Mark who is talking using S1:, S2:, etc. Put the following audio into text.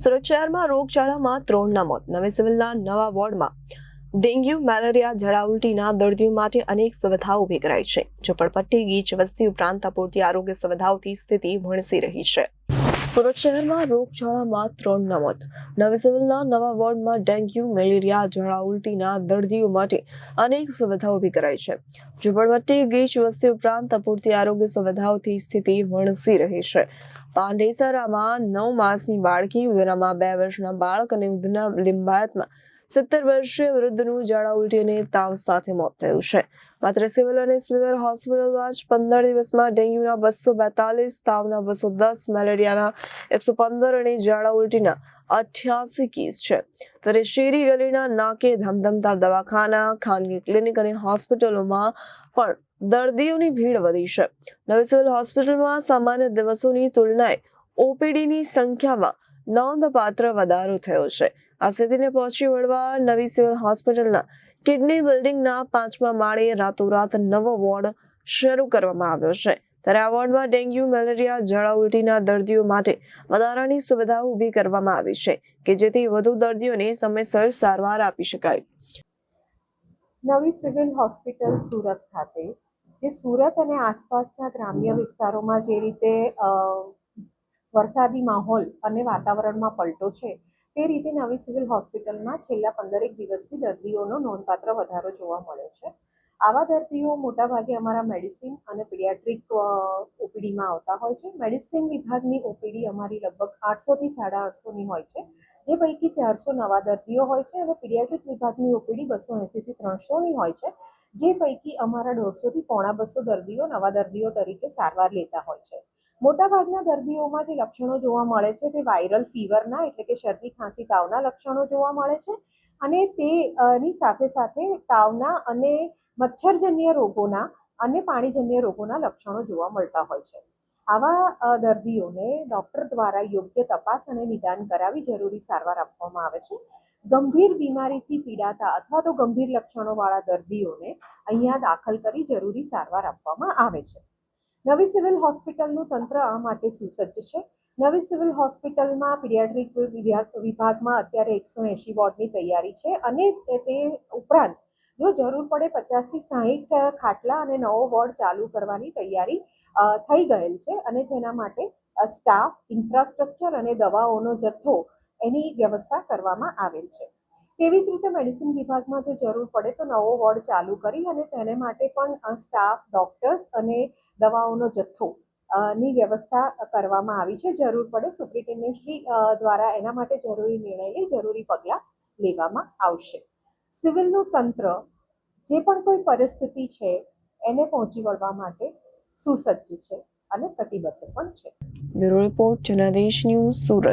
S1: સુરત શહેરમાં રોગચાળામાં ત્રણના મોત નવી સિવિલના નવા વોર્ડમાં ડેન્ગ્યુ, મેલેરિયા, ઝડા ઉલટીના દર્દીઓ માટે અનેક સુવિધાઓ ઊભી કરાઈ છે ઝુંપડપટ્ટી ગીચ, વસ્તી ઉપરાંત અપૂરતી આરોગ્ય સુવિધાઓથી સ્થિતિ વણસી રહી છે. સુરત શહેરમાં રોગચાળામાં ત્રણના મોત નવી સિવિલના નવા વોર્ડમાં ડેન્ગ્યુ, મેલેરિયા ઝાડા ઉલટીના દર્દીઓ માટે અનેક સુવિધાઓ ઊભી કરાઈ છે. ઝુંપડપટ્ટી ગીચ વસ્તી ઉપરાંત અપૂરતી આરોગ્ય સુવિધાઓથી સ્થિતિ વણસી રહી છે. પાંડેસરામાં નવ માસની બાળકી ઉધનામાં બે વર્ષના બાળક અને ઉધના લિંબાયતમાં સિત્તેર વર્ષીય વૃદ્ધનું ઝાડા ઉલટી તાવ સાથે મોત થયું છે. માત્ર સિવિલ અને સિવિલ હોસ્પિટલમાં જ પંદર દિવસમાં ડેન્ગ્યુના બસો બેતાલીસ, તાવના બસો દસ, મેલેરિયાના એકસો પંદર અને ઝાડા ઉલટીના અઠ્યાસી કેસ છે. ત્યારે શેરી ગલીના નાકે ધમધમતા દવાખાના, ખાનગી ક્લિનિક અને હોસ્પિટલોમાં પણ દર્દીઓની ભીડ વધી છે. નવી સિવિલ હોસ્પિટલમાં સામાન્ય દિવસોની તુલનાએ ઓપીડીની સંખ્યામાં નોંધપાત્ર વધારો થયો છે. આ સ્થિતિને પહોંચી વળવા નવી સિવિલ હોસ્પિટલના કિડની બિલ્ડિંગના પાંચમા માળે રાતોરાત નવો વોર્ડ શરૂ કરવામાં આવ્યો છે. ત્યારે આ વોર્ડમાં ડેન્ગ્યુ, મેલેરિયા, ઝાડા, ઉલટીના દર્દીઓ માટે વધારાની સુવિધાઓ ઊભી કરવામાં આવી છે કે જેથી વધુ દર્દીઓને સમયસર સારવાર આપી શકાય.
S2: નવી સિવિલ હોસ્પિટલ સુરત ખાતે, જે સુરત અને આસપાસના ગ્રામ્ય વિસ્તારોમાં જે રીતે વરસાદી માહોલ અને વાતાવરણમાં પલટો છે તે રીતે નવી સિવિલ હોસ્પિટલમાં છેલ્લા પંદરેક દિવસથી દર્દીઓનો નોંધપાત્ર વધારો જોવા મળ્યો છે. આવા દર્દીઓ મોટાભાગે અમારા મેડિસિન અને પીડિયાટ્રિક ઓપીડીમાં આવતા હોય છે. મેડિસિન વિભાગની ઓપીડી અમારી લગભગ આઠસોથી સાડા આઠસોની હોય છે, જે પૈકી ચારસો નવા દર્દીઓ હોય છે અને પીડિયાટ્રિક વિભાગની ઓપીડી બસો એંસીથી ત્રણસોની હોય છે, જે પૈકી અમારા દોઢસોથી પોણા બસો દર્દીઓ નવા દર્દીઓ તરીકે સારવાર લેતા હોય છે. મોટાભાગના દર્દીઓમાં જે લક્ષણો જોવા મળે છે તે વાયરલ ફીવરના એટલે કે શરદી, ખાંસી તાવના લક્ષણો જોવા મળે છે અને તેની સાથે સાથે તાવના અને મચ્છરજન્ય રોગોના અને પાણીજન્ય રોગોના લક્ષણો જોવા મળતા હોય છે. આવા દર્દીઓને ડૉક્ટર દ્વારા યોગ્ય તપાસ અને નિદાન કરાવી જરૂરી સારવાર આપવામાં આવે છે. ગંભીર બીમારીથી પીડાતા અથવા તો ગંભીર લક્ષણોવાળા દર્દીઓને અહીંયા દાખલ કરી જરૂરી સારવાર આપવામાં આવે છે. નવી સિવિલ હોસ્પિટલનું તંત્ર આ માટે સુસજ્જ છે. નવી સિવિલ હોસ્પિટલમાં પીડિયાટ્રિક વિભાગમાં અત્યારે એકસો એંશી વોર્ડની તૈયારી છે અને તે ઉપરાંત જો જરૂર પડે પચાસથી સાહીઠ ખાટલા અને નવો વોર્ડ ચાલુ કરવાની તૈયારી થઈ ગયેલ છે અને જેના માટે સ્ટાફ, ઇન્ફ્રાસ્ટ્રક્ચર અને દવાઓનો જથ્થો એની વ્યવસ્થા કરવામાં આવેલ છે. તેવી જ રીતે મેડિસિન વિભાગમાં જો જરૂર પડે તો નવો વોર્ડ ચાલુ કરી અને તેને માટે પણ સ્ટાફ ડોક્ટર્સ અને દવાઓનો જથ્થો ની વ્યવસ્થા કરવામાં આવી છે. જરૂર પડે સુપ્રિન્ટેન્ડન્ટ દ્વારા એના માટે જરૂરી નિર્ણય લઈ, જરૂરી પગલાં લેવામાં આવશે. સિવિલનું તંત્ર જે પણ કોઈ પરિસ્થિતિ છે, એને પહોંચી વળવા માટે સુસજ્જ છે અને કટિબદ્ધ પણ છે.
S1: Bureau report, Janadesh news, Surat.